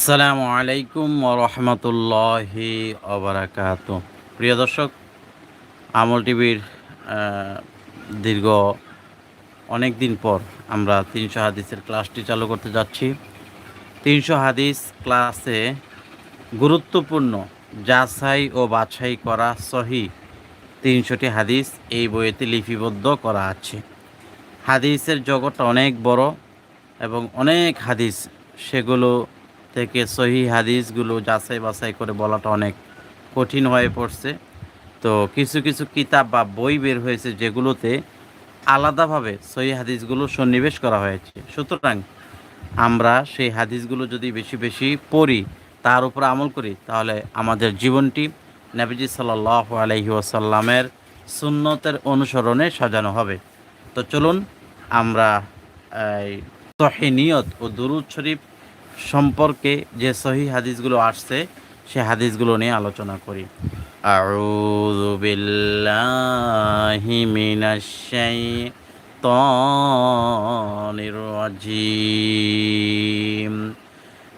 আসসালামু আলাইকুম রহমতুল্লাহি অবরাকাত প্রিয় দর্শক, আমল টিভির দীর্ঘ অনেক দিন পর আমরা তিনশো হাদিসের ক্লাসটি চালু করতে যাচ্ছি। তিনশো হাদিস ক্লাসে গুরুত্বপূর্ণ যাচাই ও বাছাই করা সহি তিনশোটি হাদিস এই বইয়েতে লিপিবদ্ধ করা আছে। হাদিসের জগৎটা অনেক বড় এবং অনেক হাদিস সেগুলো থেকে সহি হাদিসগুলো যাচাই বাছাই করে বলাটা অনেক কঠিন হয়ে পড়ছে। তো কিছু কিছু কিতাব বা বই বের হয়েছে যেগুলোতে আলাদাভাবে সহি হাদিসগুলো সন্নিবেশ করা হয়েছে। সুতরাং আমরা সেই হাদিসগুলো যদি বেশি বেশি পড়ি, তার উপর আমল করি, তাহলে আমাদের জীবনটি নবীজি সাল্লাহ আলহি ওয়াসাল্লামের সুন্নতের অনুসরণে সাজানো হবে। তো চলুন আমরা তহিনিয়ত ও দুরুদ শরীফ সম্পর্কে যে সহি হাদিসগুলো আসছে সে হাদিসগুলো নিয়ে আলোচনা করি আউযু বিল্লাহি মিনাশ শাইতানির রাজিম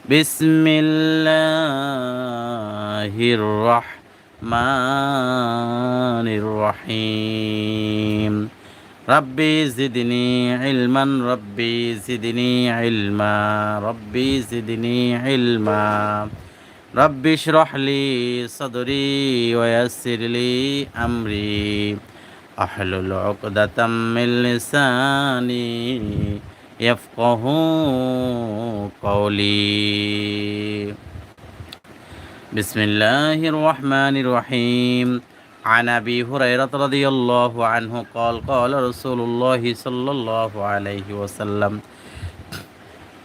বিসমিল্লাহির রাহমানির রহিম ربي زدني علما ربي زدني علما ربي زدني علما ربي اشرح لي صدري ويسر لي أمري أحلل عقدة من لساني يفقه قولي بسم الله الرحمن الرحيم عن ابي هريره رضي الله عنه قال قال رسول الله صلى الله عليه وسلم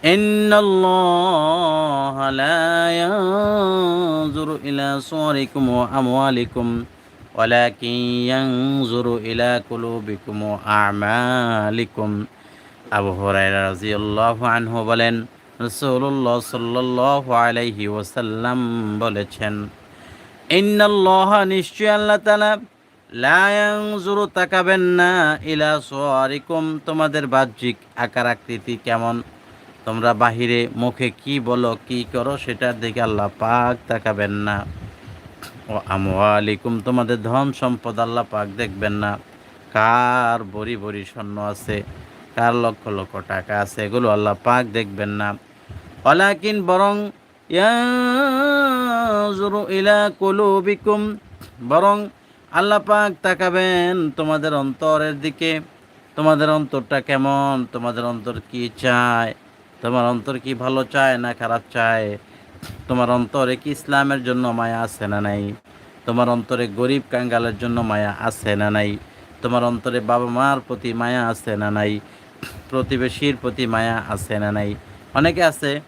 ان الله لا ينظر الى صوركم واموالكم ولكن ينظر الى قلوبكم واعمالكم আবু হুরায়রা রাদিয়াল্লাহু আনহু বলেন রাসূলুল্লাহ সাল্লাল্লাহু আলাইহি ওয়াসাল্লাম বলেছেন ইন্নাল্লাহ নিশ্চয় আল্লাহ তাআলা লা ইয়ানজুরু তাকাবেন না ইলা সুয়ারিকুম। তোমাদের বাহ্যিক আকার আকৃতি কেমন? তোমরা বাহিরে মুখে কি বলো, কি করো, সেটার দিকে আল্লাহ পাক তাকাবেন না। ও আমওয়ালিকুম, তোমাদের ধন সম্পদ আল্লাহ পাক দেখবেন না। কার বড়ি বড়ি স্বর্ণ আছে, কার লক্ষ লক্ষ টাকা আছে, এগুলো আল্লাহ পাক দেখবেন না। অলাকিন বরং বরং আল্লাহ পাক তাকাবেন তোমাদের অন্তরের দিকে। তোমাদের অন্তরটা কেমন? তোমাদের অন্তর কি চায়? তোমার অন্তর কি ভালো চায় না খারাপ চায়? তোমার অন্তরে কি ইসলামের জন্য মায়া আছে না নাই? তোমার অন্তরে গরিব কাঙ্গালের জন্য মায়া আছে না নাই? তোমার অন্তরে বাবা মার প্রতি মায়া আছে না নাই? প্রতিবেশীর প্রতি মায়া আছে না নাই? অনেকে আছে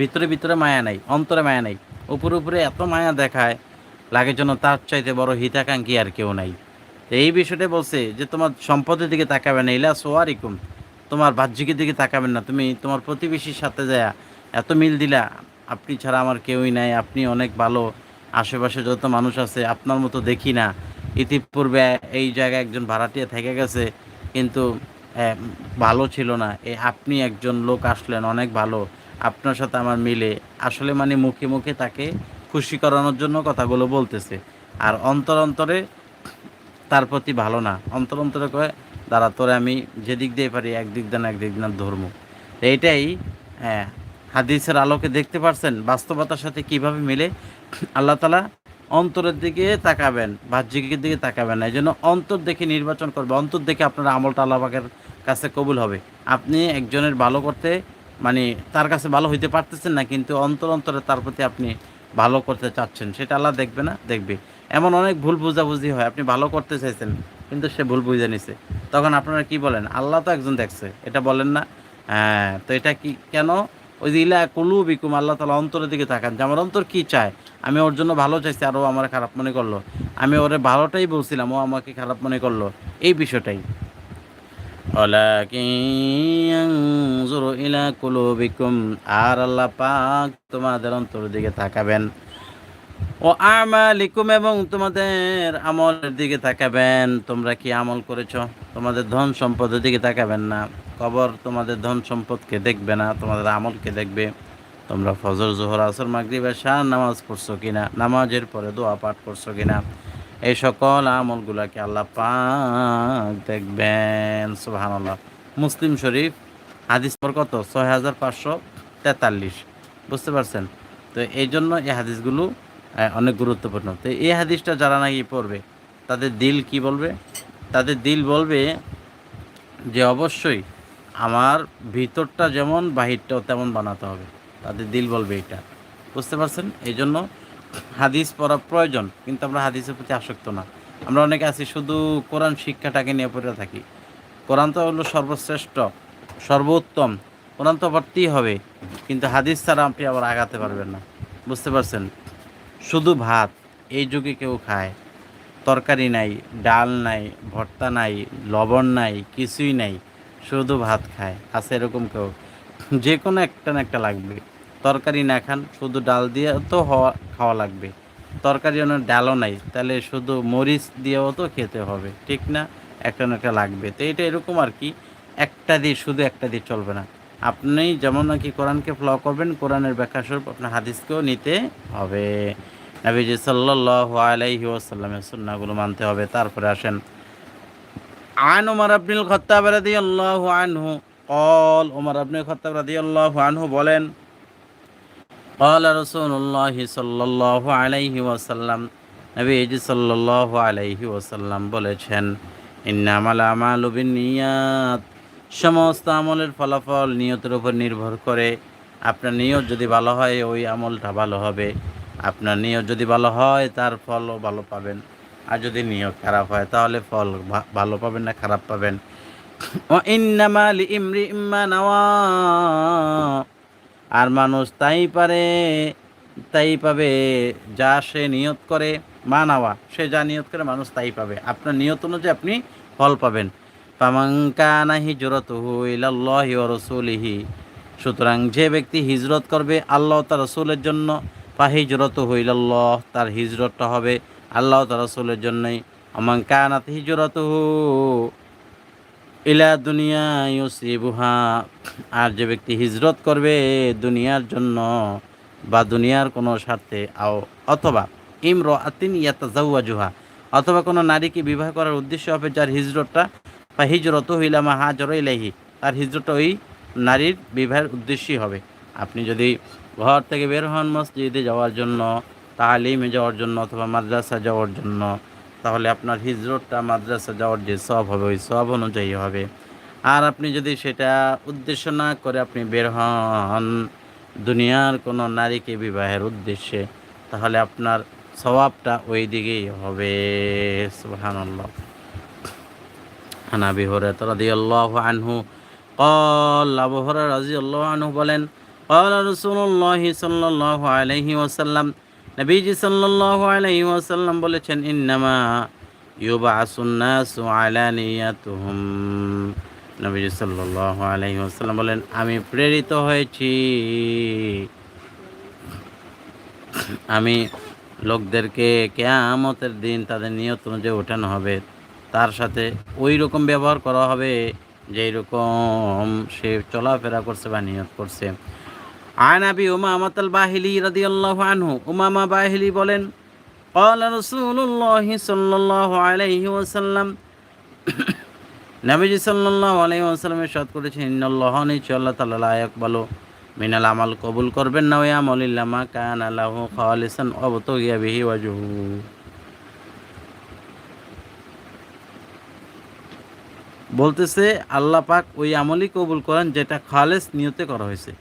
ভিতরে ভিতরে মায়া নাই, অন্তরে মায়া নাই। উপরে উপরে এত মায়া দেখায়, লাগে যেন তার চাইতে বড় হিতাকাঙ্ক্ষী আর কেউ নাই। এই বিষয়টা বলছে যে, তোমার সম্পদের দিকে তাকাবে না, ইলা সোয়ারিকুম। তোমার বাহ্যিকের দিকে তাকাবেন না। তুমি তোমার প্রতিবেশীর সাথে যায় এত মিল দিলা, আপনি ছাড়া আমার কেউই নাই। আপনি অনেক ভালো। আশেপাশে যত মানুষ আছে, আপনার মতো দেখি না। ইতিপূর্বে এই জায়গায় একজন ভাড়াটিয়া থেকে গেছে, কিন্তু ভালো ছিল না। এই আপনি একজন লোক আসলেন, অনেক ভালো। আপনার সাথে আমার মিলে, আসলে মানে মুখে মুখে তাকে খুশি করানোর জন্য কথাগুলো বলতেছে। আর অন্তর অন্তরে তার প্রতি ভালো না। অন্তর অন্তরে কয়ে, দাঁড়া, তোরে আমি যেদিক দিয়ে পারি, একদিক দেন একদিক দেন ধর্ম। এইটাই হ্যাঁ হাদিসের আলোকে দেখতে পারছেন বাস্তবতার সাথে কীভাবে মিলে। আল্লাহ তালা অন্তরের দিকে তাকাবেন, বাহ্যিকের দিকে তাকাবেন না। এই জন্য অন্তর দেখে নির্বাচন করবে। অন্তর দেখে আপনার আমলটা আল্লাহের কাছে কবুল হবে। আপনি একজনের ভালো করতে মানে তার কাছে ভালো হইতে পারতেছেন না, কিন্তু অন্তর অন্তরে তার প্রতি আপনি ভালো করতে চাচ্ছেন। সেটা আল্লাহ দেখবে না? দেখবে। এমন অনেক ভুল বুঝাবুঝি হয়, আপনি ভালো করতে চাইছেন, কিন্তু সে ভুল বুঝে নিছে। তখন আপনারা কি বলেন? আল্লাহ তো একজন দেখছে, এটা বলেন না? হ্যাঁ তো এটা কি, কেন? ওই যে, ইলা কুলু বিকুম আল্লাহ তালা অন্তরের দিকে তাকান। যে আমার অন্তর কি চায়? আমি ওর জন্য ভালো চাইছি আর ও আমার খারাপ মনে করল। আমি ওরে ভালোটাই বলছিলাম, ও আমাকে খারাপ মনে করল। এই বিষয়টাই। ولكن ينظر إلى قلوبكم আর আল্লাহ পাক তোমাদের অন্তর দিকে তাকাবেন ও আমালিকুম এবং তোমাদের আমলের দিকে তাকাবেন তোমরা কি আমল করেছো তোমাদের ধন সম্পদের দিকে তাকাবেন না কবর তোমাদের ধন সম্পদকে দেখবে না তোমাদের আমলকে দেখবে তোমরা ফজর জোহর আসর মাগরিব শাহ নামাজ পড়ছো কিনা নামাজের পরে দোয়া পাঠ করছো কিনা এই সকল আমলগুলাকে আল্লাহ পাক দেখবেন, সুবহানাল্লাহ। মুসলিম শরীফ, হাদিস পর কত? ছয় হাজার পাঁচশো তেতাল্লিশ। বুঝতে পারছেন? তো এই জন্য এই হাদিসগুলো অনেক গুরুত্বপূর্ণ। তো এই হাদিসটা যারা নাকি পড়বে, তাদের দিল কি বলবে? তাদের দিল বলবে যে অবশ্যই আমার ভিতরটা যেমন, বাহিরটাও তেমন বানাতে হবে। তাদের দিল বলবে এটা। বুঝতে পারছেন? এই জন্য হাদিস পড়া প্রয়োজন, কিন্তু আমরা হাদিসের প্রতি আসক্ত না। আমরা অনেকে আছি শুধু কোরআন শিক্ষাটাকে নিয়ে পড়ে থাকি। কোরআন তো হলো সর্বশ্রেষ্ঠ, সর্বোত্তম। কোরআন তো পড়তেই হবে, কিন্তু হাদিস ছাড়া আপনি আবার আগাতে পারবেন না। বুঝতে পারছেন? শুধু ভাত, এই যুগে কেউ খায়। তরকারি নাই, ডাল নাই, ভর্তা নাই, লবণ নাই, কিছুই নাই, শুধু ভাত খায়। আছে এরকম কেউ? যে কোনো একটা না একটা লাগবে। তরকারি না খান, শুধু ডাল দিয়ে তো হওয়া, খাওয়া লাগবে। তরকারি অন্য ডালও নাই, তাহলে শুধু মরিচ দিয়েও তো খেতে হবে, ঠিক না? একটা না একটা লাগবে। তো এটা এরকম আর কি, একটা দিয়ে, শুধু একটা দিয়ে চলবে না। আপনি যেমন নাকি কোরআনকে ফ্ল করবেন, কোরআনের ব্যাখ্যা স্বরূপ আপনার হাদিসকেও নিতে হবে। নাবিজি সাল্লাহ আলাইহি ওসাল্লামের সুন্নাগুলো মানতে হবে। তারপরে আসেন, আন ওমর আব্দুল খত্তাবাদি আল্লাহ আনহু কল ওমর আব্দুল খত্তাবাদি আল্লাহ আনহু বলেন قال رسول الله صلى الله عليه وسلم নবীজি সাল্লাল্লাহু আলাইহি ওয়াসাল্লাম বলেছেন ইন্নামাল আমালু বিন্নিয়াত সমস্ত আমলের ফলাফল নিয়তের উপর নির্ভর করে আপনার নিয়ত যদি ভালো হয় ওই আমলটা ভালো হবে আপনার নিয়ত যদি ভালো হয় তার ফলও ভালো পাবেন আর যদি নিয়ত খারাপ হয় তাহলে ফল ভা- ভালো পাবেন না খারাপ পাবেন ও ইন্নামা লিইমরি ইম্মা নাওয়া আর মানুষ তাই পারে, তাই পাবে যা সে নিয়ত করে মা নাওয়া সে যা নিয়ত করে মানুষ তাই পাবে। আপনার নিয়ত অনুযায়ী আপনি ফল পাবেন। পামাঙ্কানা হিজরতুহু ইলাল্লাহি ওয়া রাসূলিহি। সুতরাং যে ব্যক্তি হিজরত করবে আল্লাহ তার রসুলের জন্য পা হিজরত হইলাল্লাহ তার হিজরতটা হবে আল্লাহ তার রসুলের জন্যই। অমান কানাত হিজরত ইলা দুনিয়া ইউসিবুহা, আর যে ব্যক্তি হিজরত করবে দুনিয়ার জন্য বা দুনিয়ার কোনো স্বার্থে, আও অথবা ইমর আতিন ইয়াতাজাউয়াজুহা অথবা কোনো নারীকে বিবাহ করার উদ্দেশ্য হবে যার হিজরতটা বা হিজরত হইলামা হাজর ইলাইহি, তার হিজরতটা ওই নারীর বিবাহের উদ্দেশ্যই হবে। আপনি যদি ঘর থেকে বের হন মসজিদে যাওয়ার জন্য, তালিমে যাওয়ার জন্য, অথবা মাদ্রাসা যাওয়ার জন্য তাহলে আপনার হিজরতটা মাদ্রাসা যাওয়ার যে সব হবে ওই সব অনুযায়ী হবে আর আপনি যদি সেটা উদ্দেশ্য না করে আপনি বের হন দুনিয়ার কোনো নারীকে বিবাহের উদ্দেশ্যে তাহলে আপনার স্বভাবটা ওই দিকেই হবে সুবহানাল্লাহ عن ابي هريره رضي الله عنه قال ابو هريره رضي الله عنه বলেন قال رسول الله صلى الله عليه وسلم নবীজি আলাইহি ওয়াসাল্লাম বলেছেন, ইন্নামা ইউবাসুন নাসু আলা নিয়াতুহুম। নবীজি আলাইহি ওয়াসাল্লাম বলেন, আমি প্রেরিত হয়েছি। আমি লোকদেরকে কেয়ামতের দিন তাদের নিয়ত অনুযায়ী ওঠানো হবে। তার সাথে ওই রকম ব্যবহার করা হবে যেই রকম সে চলাফেরা করছে বা নিয়ত করছে। আন আবি উমামাত আল বাহিলি রাদিয়াল্লাহু আনহু উমামা বাহিলি বলেন قال رسول الله صلى الله عليه وسلم নবীজি সাল্লাল্লাহু আলাইহি ওয়াসাল্লাম ইরশাদ করেছেন ইন্নাল্লাহ নিশ্চয় আল্লাহ তাআলা লা ইয়াকবালু মিনাল আমাল কবুল করবেন না ওই আমল ইল্লা মা কানা লাহু খালিসান অবতগিয়া বিহি ওয়াজহু বলতেছে আল্লাহ পাক ওই আমলই কবুল করেন যেটা খালেস নিয়তে করা হয়েছে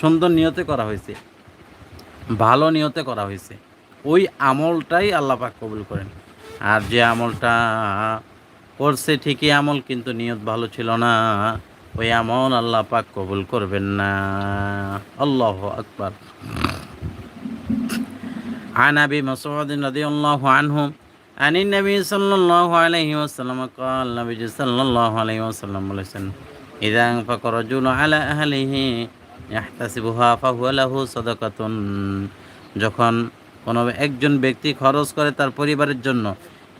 সুন্দর নিয়তে করা হয়েছে ভালো নিয়তে করা হয়েছে ওই আমলটাই আল্লাহ পাক কবুল করেন আর যে আমলটা করছে ঠিকই আমল কিন্তু নিয়ত ভালো ছিল না ওই আমল আল্লাহ পাক কবুল করবেন না আল্লাহ আকবার عن ابي مسعود رضي الله عنه عن النبي صلى الله عليه وسلم قال النبي صلى الله عليه وسلم বলেছেন إذا أنفق الرجل على أهله ইয়াহতাসিবুহা ফাহুয়ালাহু সদকাতুন। যখন কোনো একজন ব্যক্তি খরচ করে তার পরিবারের জন্য,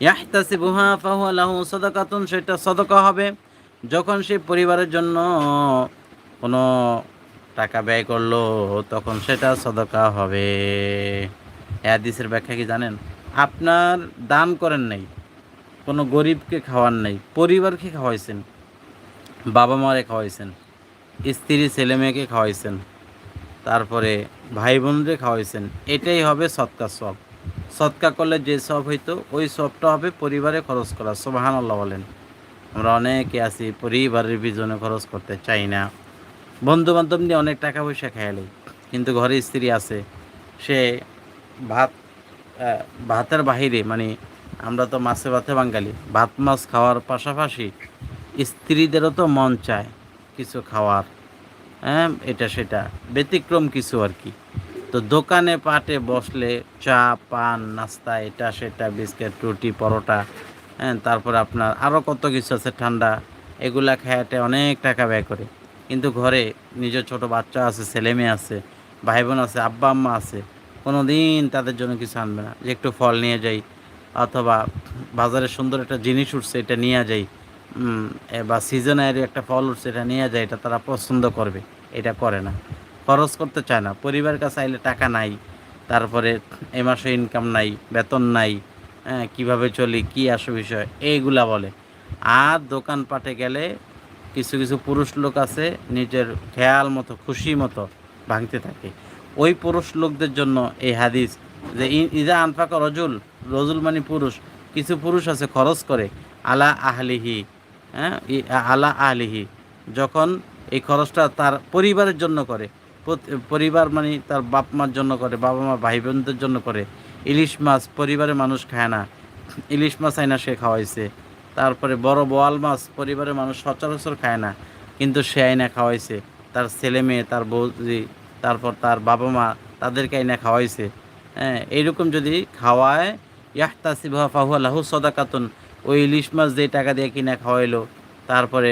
ইয়াহতাসিবুহা ফাহুয়ালাহু সদকাতুন, সেটা সদকা হবে। যখন সে পরিবারের জন্য কোনো টাকা ব্যয় করল, তখন সেটা সদকা হবে। হাদিসের ব্যাখ্যা কি জানেন? আপনার দান করেন নাই, কোনো গরিবকে খাওয়ান নাই, পরিবারকে খাওয়াইছেন বাবা মারে খাওয়াইছেন স্ত্রী ছেলে মেয়েকে খাওয়াইছেন, তারপরে ভাই বোনরে খাওয়াইছেন, এটাই হবে সৎকা সব। সৎকা করলে যে সব হইতো, ওই সবটা হবে পরিবারে খরচ করা সোবাহান আল্লাহ বলেন। আমরা অনেকে আছি, পরিবারের পিছনে খরচ করতে চাই না। বন্ধু বান্ধব নিয়ে অনেক টাকা পয়সা খেয়ালি কিন্তু ঘরে স্ত্রী আছে, সে ভাত ভাতের বাহিরে মানে আমরা তো মাছে ভাতে বাঙালি, ভাত মাছ খাওয়ার পাশাপাশি স্ত্রীদেরও তো মন চায়। কিছু খাওয়ার হ্যাঁ এটা সেটা, ব্যতিক্রম কিছু আর কি। তো দোকানে পাটে বসলে চা, পান, নাস্তা, এটা, সেটা, বিস্কিট, রুটি, পরোটা হ্যাঁ তারপর আপনার আরও কত কিছু আছে ঠান্ডা, এগুলা খায়াতে অনেক টাকা ব্যয় করে। কিন্তু ঘরে নিজের ছোট বাচ্চা আছে, ছেলে মেয়ে আছে ভাই বোন আছে, আব্বা আম্মা আছে কোনো দিন তাদের জন্য কিছু আনবে না। যে একটু ফল নিয়ে যাই, অথবা বাজারে সুন্দর একটা জিনিস উঠছে, এটা নিয়ে যাই বা সিজনের একটা ফল উঠছে, এটা নিয়ে যায়, এটা তারা পছন্দ করবে, এটা করে না। খরচ করতে চায় না। পরিবার কাছে আইলে টাকা নাই, তারপরে এ মাসে ইনকাম নাই, বেতন নাই হ্যাঁ কীভাবে চলি, কী আসে বিষয়, এইগুলা বলে। আর দোকানপাটে গেলে কিছু কিছু পুরুষ লোক আছে, নিজের খেয়াল মতো, খুশি মতো ভাঙতে থাকে। ওই পুরুষ লোকদের জন্য এই হাদিস যে ইজা আনফাকা রজুল রজুল মানে পুরুষ। কিছু পুরুষ আছে খরচ করে, আলা আহলিহি আলা আলিহি। যখন এই খরচটা তার পরিবারের জন্য করে। পরিবার মানে তার বাপ মার জন্য করে, বাবা মা ভাই বোনদের জন্য করে। ইলিশ মাছ পরিবারের মানুষ খায় না। ইলিশ মাছ আইনা সে খাওয়াইছে। তারপরে বড় বোয়াল মাছ পরিবারের মানুষ সচরাচর খায় না। কিন্তু সে আইনা খাওয়াইছে। তার ছেলে মেয়ে, তার বৌদি তারপর তার বাবা মা তাদেরকে আইনা খাওয়াইছে। হ্যাঁ এইরকম যদি খাওয়ায়, ইয়াহতাসিবাহ ফাহুয়া লাহু সদাকাতুন। ওই ইলিশ মাছ যে টাকা দিয়ে কিনা খাওয়াইলো, তারপরে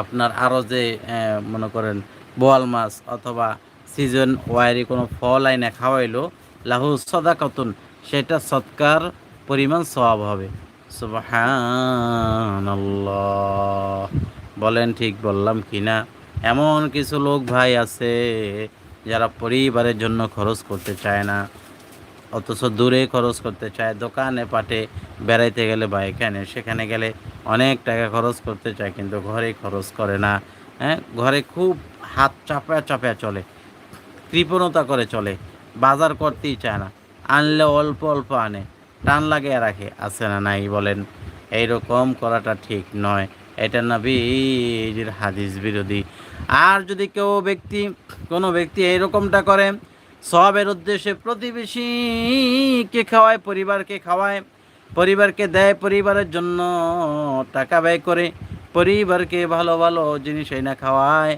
আপনার আরও যে মনে করেন, বোয়াল মাছ অথবা সিজন ওয়ারি কোনো ফল আইনা খাওয়াইলো, লাহু সদা কতুন সেটা সৎকার পরিমাণ সওয়াব হবে। সুবহানাল্লাহ। বলেন ঠিক বললাম কি না এমন কিছু লোক ভাই আছে যারা পরিবারের জন্য খরচ করতে চায় না। অথচ দূরে খরচ করতে চায়, দোকানে, পাটে বেড়াইতে গেলে বা এখানে, সেখানে গেলে অনেক টাকা খরচ করতে চায় কিন্তু ঘরে খরচ করে না। হ্যাঁ ঘরে খুব হাত চাপা চাপা চলে, কৃপণতা করে চলে, বাজার করতেই চায় না। আনলে অল্প অল্প আনে, টান লাগিয়ে রাখে, আছে না নাই বলেন। এইরকম করাটা ঠিক নয়। এটা না নবীর হাদিস বিরোধী। আর যদি কেউ ব্যক্তি, কোনো ব্যক্তি এইরকমটা করে সবের উদ্দেশ্যে প্রতিবেশীকে খাওয়ায়, পরিবারকে খাওয়ায়, পরিবারকে দেয়, পরিবারের জন্য টাকা ব্যয় করে, পরিবারকে ভালো ভালো জিনিস এনে খাওয়ায়,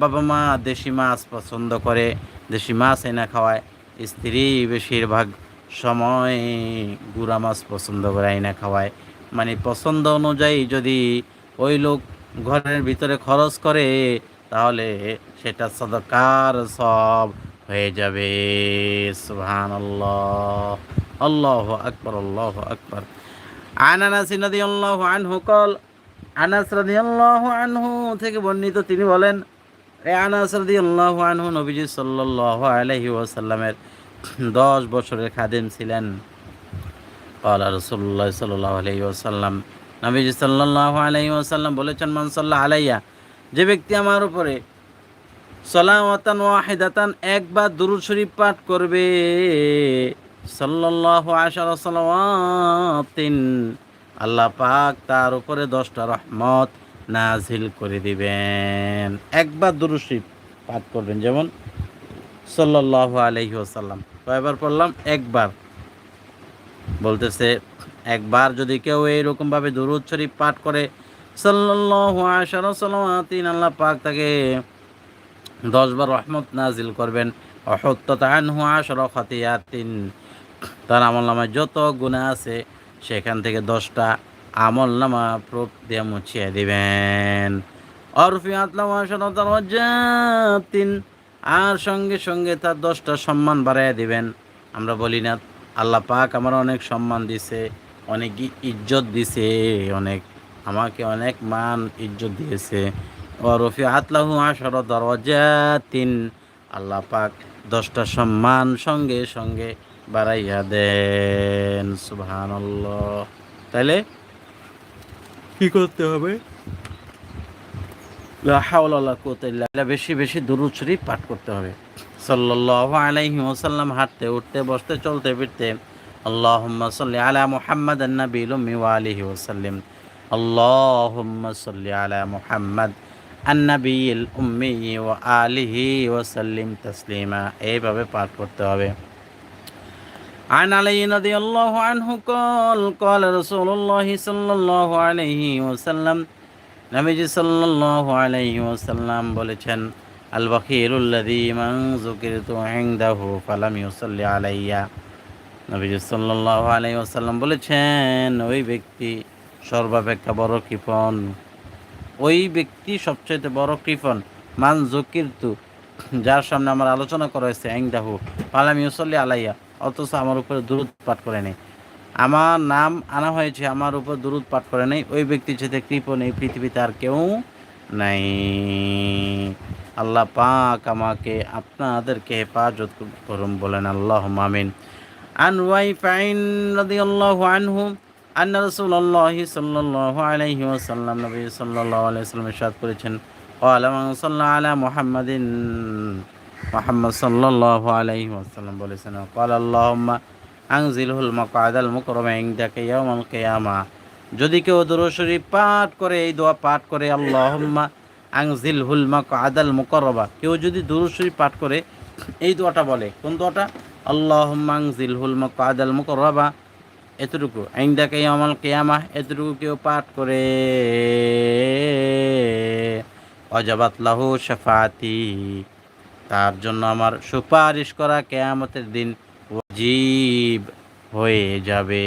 বাবা মা দেশি মাছ পছন্দ করে, দেশি মাছ এনে খাওয়ায়, স্ত্রী বেশিরভাগ সময় গুড়া মাছ পছন্দ করে আইনা খাওয়ায়। মানে পছন্দ অনুযায়ী যদি ওই লোক ঘরের ভিতরে খরচ করে, তাহলে সেটা সদকার সব হয়ে যাবে। সুহান আল্লাহ আল্লাহ আকবর আল্লাহ আকবর। আনানাস নদী আল্লাহ আনহু কল, আনাস রাদি আল্লাহ আনহু থেকে বর্ণিত তিনি বলেন, এ আনাস রাদি আল্লাহ আনহু নবীজি সাল্লাহ আলহি ওয়াসাল্লামের দশ বছরের খাদেম ছিলেন। কলা রসুল্লাহ সাল্লাহ আলহি ওয়াসাল্লাম। নবীজি সাল্লাহ আলহি ওয়াসাল্লাম বলেছেন মানসাল্লাহ আলাইয়া, যে ব্যক্তি আমার উপরে সালাওয়াতান ওয়াহিদাতান, একবার দুরূদ শরীফ পাঠ করবে। সাল্লাল্লাহু আশারা সালাওয়াতিন। আল্লাহ পাক তার উপরে দশটা রহমত নাজিল করে দিবেন। একবার দুরূদ শরীফ পাঠ করবেন, যেমন সাল্লাল্লাহু আলাইহি ওয়াসাল্লাম। কয়বার পড়লাম? একবার। বলতেছে, একবার যদি কেউ এইরকমভাবে দুরুদ শরীফ পাঠ করে, সাল্লাল্লাহু আশারা সালাওয়াতিন, আল্লাহ পাক তাকে দশবার রহমত নাজিল করবেন। অহত্ততা আনহু আশরা খাতিয়াতিন। তার আমল নামায় যত গুণা আছে, সেখান থেকে দশটা আমল নামা প্রোপ দিয়ে মুছিয়ে দিবেন। আর সঙ্গে সঙ্গে তার দশটা সম্মান বাড়াইয়া দিবেন। আমরা বলি না, আল্লাহ পাক আমার অনেক সম্মান দিছে, অনেক ইজ্জত দিছে, অনেক আমাকে অনেক মান ইজ্জত দিয়েছে। ও রফি আতলাহু আশর দরওয়াজাতিন। আল্লাহ পাক দশটা সম্মান সঙ্গে সঙ্গে বাড়াইয়া দেন। সুবহানাল্লাহ। তাইলে কি করতে হবে। বেশি বেশি দুরূদ শরীফ পাঠ করতে হবে। সাল্লাল্লাহু আলাইহি ওয়াসাল্লাম হাঁটতে, উঠতে, বসতে, চলতে, ফিরতে। আল্লাহুম্মা সাল্লি আলা মুহাম্মাদ ওয়া আলিহি ওয়াসাল্লিম। আল্লাহুম্মা সাল্লি আলা মুহাম্মাদ আন-নাবিয়্যিল উম্মি ওয়া আলিহি ওয়াসাল্লিম তাসলিমা এইভাবে পাঠ করতে হবে عن علي رضي الله عنه قال قال رسول الله صلى الله عليه وسلم নবীজি সাল্লাল্লাহু আলাইহি ওয়াসাল্লাম বলেছেন আল বাখিরুল্লাযী মান যুকিরতু ইনদাহু ফালাম ইউসাল্লি আলাইয়া নবীজি সাল্লাল্লাহু আলাইহি ওয়াসাল্লাম বলেছেন ওই ব্যক্তি সর্বাপেক্ষা বড় কৃপণ ওই ব্যক্তি সবচেয়ে বড় কৃপণ, মান যুকিরতু, যার সামনে আমার আলোচনা করা হয়েছে ইনদাহু ফালাম ইউসাল্লি আলাইয়া, অথচ আমার উপরে দূরত পাঠ করে নেই। আমার নাম আনা হয়েছে, আমার উপর দুরুদ পাঠ করে নেই, ওই ব্যক্তির সাথে কৃপণ এই পৃথিবীতে আর কেউ নাই। আল্লাহ পাক আমাকে আপনাদেরকে হেফাজত করুন বলেন আল্লাহ মামিন আন ওয়াইফাইন রাদিয়াল্লাহু আনহু আন্না রসুল্লাহ সাল্লাহ আলহি ওসাল্লাম নবী সাল্লাহ আলাইসাল্লাম ইসাদ করেছেন। ওয়ালামাসাল্লাহ আলা মোহাম্মদিন, মোহাম্মদ সাল্লাহ আলহি ওসাল্লাম বলেছেন কল আল্লাহম্মা আংজিলহুল মকাদাল মুকরমা ইংদাকে ইয়ামাল কেয়ামা। যদি কেউ দুরশরী পাঠ করে, এই দোয়া পাঠ করে আল্লাহ আং আল্লাহম্মা আংজিল হুলমা আদাল মুকরবা কেউ যদি দুরশরী পাঠ করে, এই দোয়াটা বলে। কোন দোয়াটা? আল্লাহম্মা আংজিল হুলমা আদাল মুকরবা এতটুকু। ইনদাকা ইয়াউমাল কেয়ামা, এতটুকু কেউ পাঠ করে। অজাবাত লাহু শাফাতি। তার জন্য আমার সুপারিশ করা কেয়ামতের দিন ওয়াজিব হয়ে যাবে।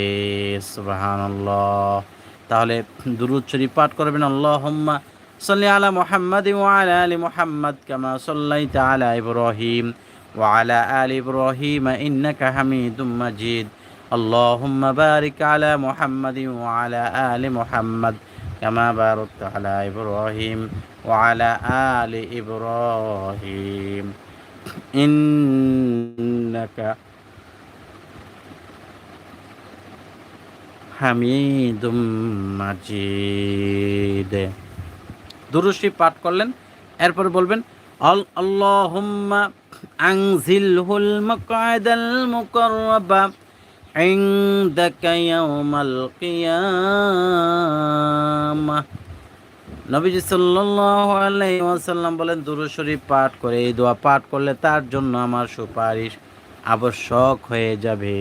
সুবহানাল্লাহ। তাহলে দুরুদ শরীফ পাঠ করবেন। আল্লাহুম্মা সাল্লি আলা মুহাম্মাদ ওয়া আলা মুহাম্মাদ কামা সাল্লাইতা আলা ইব্রাহিম ওয়া আলা আলি ইব্রাহিম ইন্নাকা হামিদুম মাজিদ। اللهم بارك على محمد وعلى آل محمد كما باركت على إبراهيم وعلى آل إبراهيم إنك হামিদুম মাজিদ দুরুশি পাঠ করলেন এরপর বলবেন আল আল্লাহুম্মা আনজিলহুল মাকাদাল মুকাররাবা ইনদাকা ইয়াউমাল কিয়ামাহ নবীজি সাল্লাল্লাহু আলাইহি ওয়াসাল্লাম বলেন, দুরূদ শরীফ পাঠ করে, এই দোয়া পাঠ করলে তার জন্য আমার সুপারিশ আবশ্যক হয়ে যাবে।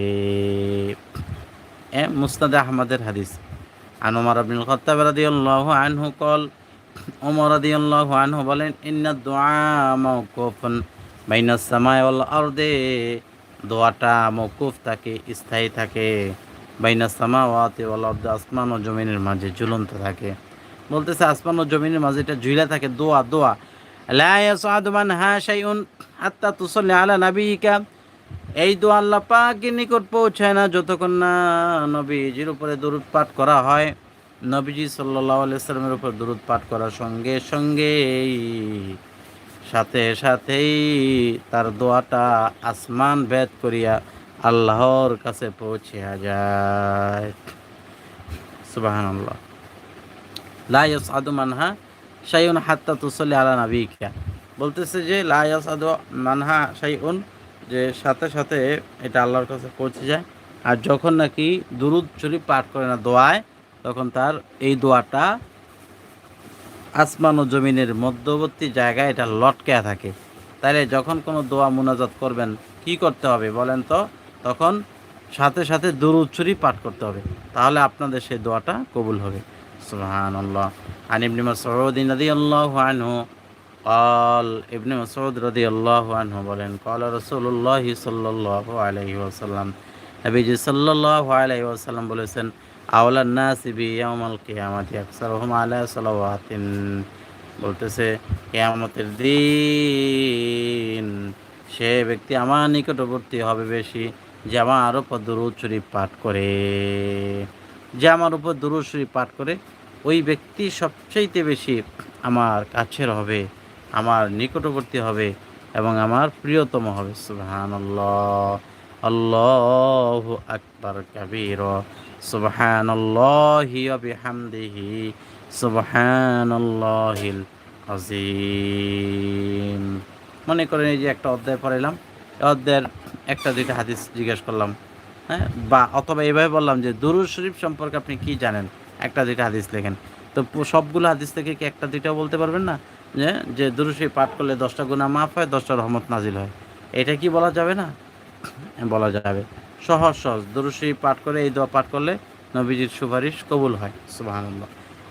এ মুস্তাদ আহমদের হাদিস। আন ওমর আব্দুল খত্তাব রাদিয়াল্লাহু আনহু কল ওমর রাদিয়াল্লাহু আনহু বলেন, ইন্না দুআ মাওকুফুন বাইনাস সামাই ওয়াল আরদে। দোয়াটা মকুফ থাকে, স্থায়ী থাকে। বাইনাস সামাওয়াতি ওয়াল আরদে, আসমান ও জমিনের মাঝে ঝুলন্ত থাকে। বলতেছে, আসমান ও জমিনের মাঝে এটা ঝুলা থাকে, দোয়া দোয়া। লা ইয়াসআদু মান হা শাইউন হাত্তা তুসাল্লি আলা নাবিয়িকা। এই দোয়া আল্লাহ পাকের নিকট পৌঁছায় না, যতক্ষণ না নবীজির উপরে দরুদ পাঠ করা হয়। নবীজি সাল্লাহ আলাইসালামের উপর দরুদ পাঠ করার সঙ্গে সঙ্গেই সাথে সাথেই তার দোয়াটা আসমান ভেদ করিয়া আল্লাহর কাছে পৌঁছিয়া যায়। সুবাহান আল্লাহ আদু মানহা শাইউন হাত্তা তুসলি আলা নাবিকা বলতেছে যে লাইস আদু মানহা শাইউন, যে সাথে সাথে এটা আল্লাহর কাছে পৌঁছে যায়। আর যখন নাকি দুরুদ শরীফ পাঠ করে না দোয়ায়, তখন তার এই দোয়াটা আসমান ও জমিনের মধ্যবর্তী জায়গায় এটা লটকে থাকে তাহলে যখন কোনো দোয়া মোনাজাত করবেন কি করতে হবে বলেন তো তখন সাথে সাথে দুরুদ শরীফ পাঠ করতে হবে তাহলে আপনাদের সেই দোয়াটা কবুল হবে সুবহান আল্লাহ আন ইবনে মাসউদ রাদিয়াল্লাহু আনহু قال ابن مسعود رضي الله عنه বলেন قال رسول الله صلى الله عليه وسلم নবীজি সাল্লাল্লাহু আলাইহি ওয়াসাল্লাম বলেছেন আওলান নাস বি ইয়াউমাল কিয়ামাতি আকসারুহুম আলা সালাওয়াতিন। বলতেছে, কিয়ামতের দিন সে ব্যক্তি আমার নিকটবর্তী হবে বেশি, যে আমার উপর দুরুদ শরীফ পাঠ করে। যে আমার উপর দুরুদ শরীফ পাঠ করে, ওই ব্যক্তি সবচাইতে বেশি আমার কাছের হবে, আমার নিকটবর্তী হবে এবং আমার প্রিয়তম হবে। সুবহান আল্লাহ আল্লাহ আকবর কবির। সুবহান বিহামদিহি সুবহান আজিম মনে করেন এই যে একটা অধ্যায় পড়াইলাম অধ্যায়ের একটা দুইটা হাদিস জিজ্ঞেস করলাম হ্যাঁ? বা অথবা এইভাবে বললাম যে দুরুদ শরীফ সম্পর্কে আপনি কি জানেন? একটা দুইটা হাদিস লেখেন। তো সবগুলো হাদিস থেকে কি একটা দুইটাও বলতে পারবেন না? যে যে দুরুদ পাঠ করলে দশটা গুণা মাফ হয়, দশটা রহমত নাজিল হয়। এটা কি বলা যাবে না? বলা যাবে। সহজ সহজ। দুরুদ শরীফ পাঠ করে, এই দোয়া পাঠ করলে নবীজির সুপারিশ কবুল হয়। সুবাহান্লাহ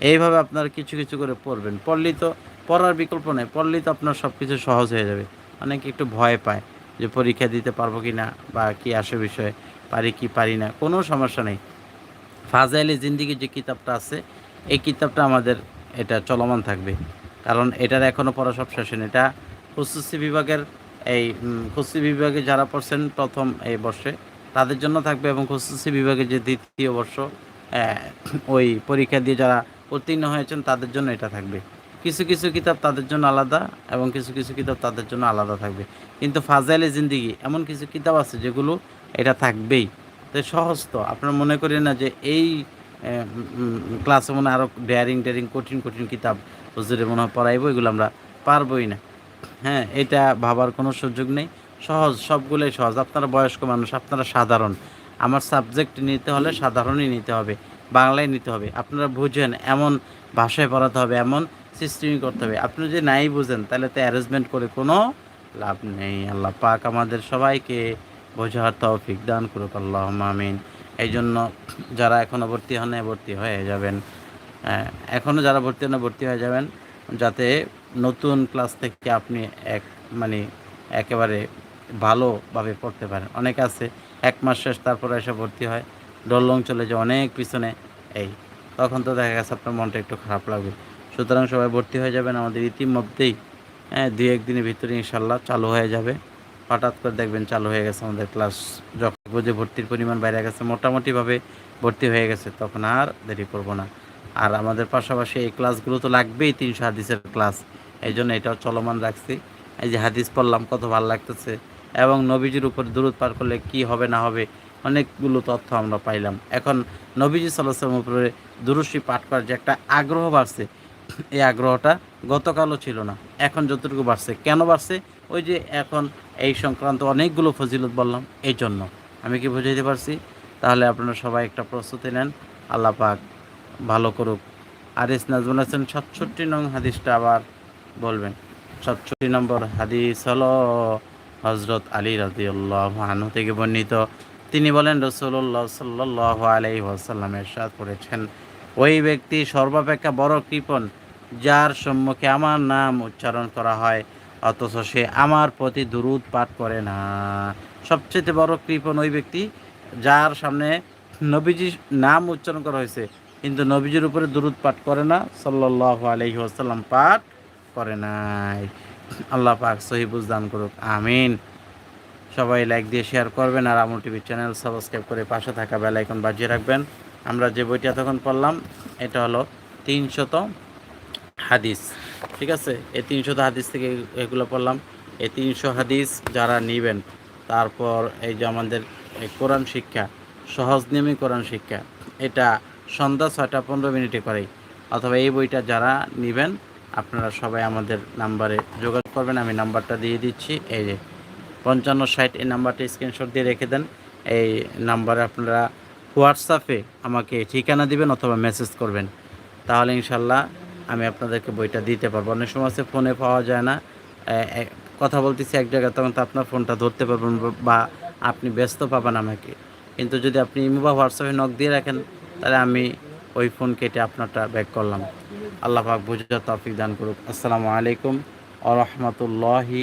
এইভাবে আপনার কিছু কিছু করে পড়বেন। পড়লেই তো পড়ার বিকল্প নেই পড়লেই তো আপনার সব কিছু সহজ হয়ে যাবে। অনেকে একটু ভয় পায় যে পরীক্ষা দিতে পারব কি না বা কি আসে বিষয়ে, পারি কি পারি না, কোনো সমস্যা নেই। ফাজাইলি জিন্দিগি যে কিতাবটা আছে, এই কিতাবটা আমাদের এটা চলমান থাকবে। কারণ এটার এখনও পড়া সব শেষ এটা খুসুসি বিভাগের এই খুসি বিভাগে যারা পড়ছেন প্রথম এই বর্ষে তাদের জন্য থাকবে এবং খুসুসি বিভাগে যে দ্বিতীয় বর্ষ ওই পরীক্ষা দিয়ে যারা উত্তীর্ণ হয়েছেন তাদের জন্য এটা থাকবে। কিছু কিছু কিতাব তাদের জন্য আলাদা এবং কিছু কিছু কিতাব তাদের জন্য আলাদা থাকবে। কিন্তু ফাজাইলে জিন্দিগি এমন কিছু কিতাব আছে যেগুলো এটা থাকবেই। তো সহজ তো, আপনারা মনে করেন না যে এই ক্লাসে মনে আরও ডেয়ারিং ডেয়ারিং কঠিন কঠিন কিতাব হুজুরে মনে হয় পড়াইবো, এগুলো আমরা পারবই না। হ্যাঁ এটা ভাবার কোনো সুযোগ নেই। সহজ, সবগুলোই সহজ। আপনারা বয়স্ক মানুষ, আপনারা সাধারণ। আমার সাবজেক্ট নিতে হলে সাধারণই নিতে হবে, বাংলায় নিতে হবে। আপনারা বুঝেন, এমন ভাষায় পড়াতে হবে, এমন সিস্টেমই করতে হবে। আপনি যদি নাই বুঝেন, তাহলে তো অ্যারেঞ্জমেন্ট করে কোনো লাভ নেই। আল্লাহ পাক আমাদের সবাইকে বোঝার তৌফিক দান করুক আল্লাহ মামিন এই জন্য যারা এখনও ভর্তি হন ভর্তি হয়ে যাবেন। এখনও যারা ভর্তি হন ভর্তি হয়ে যাবেন। যাতে নতুন ক্লাস থেকে আপনি এক মানে একেবারে ভালোভাবে পড়তে পারেন। অনেক আছে, এক মাস শেষ, তারপরে এসে ভর্তি হয় ডললং চলে যায়, অনেক পিছনে এই। তখন তো দেখা গেছে আপনার মনটা একটু খারাপ লাগবে। সুতরাং সবাই ভর্তি হয়ে যাবেন আমাদের ইতিমধ্যেই হ্যাঁ দুই একদিনের ভিতরে ইনশাল্লাহ চালু হয়ে যাবে। হঠাৎ করে দেখবেন চালু হয়ে গেছে আমাদের ক্লাস, যখন বুঝে ভর্তির পরিমাণ বাইরে গেছে, মোটামুটিভাবে ভর্তি হয়ে গেছে, তখন আর দেরি করব না। আর আমাদের পাশাপাশি এই ক্লাসগুলো তো লাগবেই, তিনশো হাদিসের ক্লাস। এই জন্য এটাও চলমান রাখছি। এই যে হাদিস পড়লাম, কত ভালো লাগতেছে। এবং নবীজির উপর দূরত পার করলে কি হবে, না হবে, অনেকগুলো তথ্য আমরা পাইলাম। এখন নবীজি সাল্লাহামের উপরে দুরুশি পাঠ করার যে একটা আগ্রহ বাড়ছে, এই আগ্রহটা গতকালও ছিল না, এখন যতটুকু বাড়ছে, কেন বাড়ছে? ওই যে এখন এই সংক্রান্ত অনেকগুলো ফজিলত বললাম, এই জন্য। আমি কি বুঝাইতে পারছি? তাহলে আপনারা সবাই একটা প্রস্তুতি নেন, আল্লাহ পাক ভালো করুক। আর ইস নাজমুল হাসান সাতষট্টি নং হাদিসটা আবার বলবেন। সাতষট্টি নম্বর হাদিস হলো হজরত আলী রাজিউল্লাহ থেকে বর্ণিত। তিনি বলেন রসুল্লাহ সাল্লাহ আলাই ওয়াসাল্লামের সাথ করেছেন। ওই ব্যক্তি সর্বাপেক্ষা বড় কৃপণ, যার সম্মুখে আমার নাম উচ্চারণ করা হয়, অথচ সে আমার প্রতি দুরুদ পাঠ করে না। সবচেয়ে বড় কৃপণ ওই ব্যক্তি, যার সামনে নবীজির নাম উচ্চারণ করা হয়েছে, কিন্তু নবীজির উপরে দুরুদ পাঠ করে না সাল্লাহ আলহি আসাল্লাম পাঠ করে নাই। আল্লাহ পাক সহিবুজ দান করুক, আমিন। সবাই লাইক দিয়ে শেয়ার করবেন আর আমল টিভি চ্যানেল সাবস্ক্রাইব করে পাশে থাকা বেলাইকন বাজিয়ে রাখবেন। আমরা যে বইটা তখন পড়লাম, এটা হলো তিনশত হাদিস। ঠিক আছে? এই তিনশত হাদিস থেকে এগুলো পড়লাম। এই তিনশো হাদিস যারা নেবেন, তারপর এই যে আমাদের কোরআন শিক্ষা, সহজ নিয়মে কোরআন শিক্ষা, এটা সন্ধ্যা ছয়টা পনেরো মিনিটে করেই অথবা এই বইটা যারা নেবেন আপনারা সবাই আমাদের নাম্বারে যোগাযোগ করবেন। আমি নাম্বারটা দিয়ে দিচ্ছি। এই যে পঞ্চান্ন ষাট এই নাম্বারটা স্ক্রিনশট দিয়ে রেখে দেন। এই নাম্বারে আপনারা হোয়াটসঅ্যাপে আমাকে ঠিকানা দিবেন অথবা মেসেজ করবেন। তাহলে ইনশাল্লাহ আমি আপনাদেরকে বইটা দিতে পারব। অনেক সময় আছে, ফোনে পাওয়া যায় না। কথা বলতেছি এক জায়গায়, তখন তো আপনার ফোনটা ধরতে পারবেন বা আপনি ব্যস্ত পাবেন আমাকে। কিন্তু যদি আপনি ইমো বা হোয়াটসঅ্যাপে নক দিয়ে রাখেন, তাহলে আমি ওই ফোন কেটে আপনারটা ব্যাক করলাম। আল্লাহ পাক বুঝে তফিক দান করুক। আসসালামু আলাইকুম আ রহমতুল্লাহি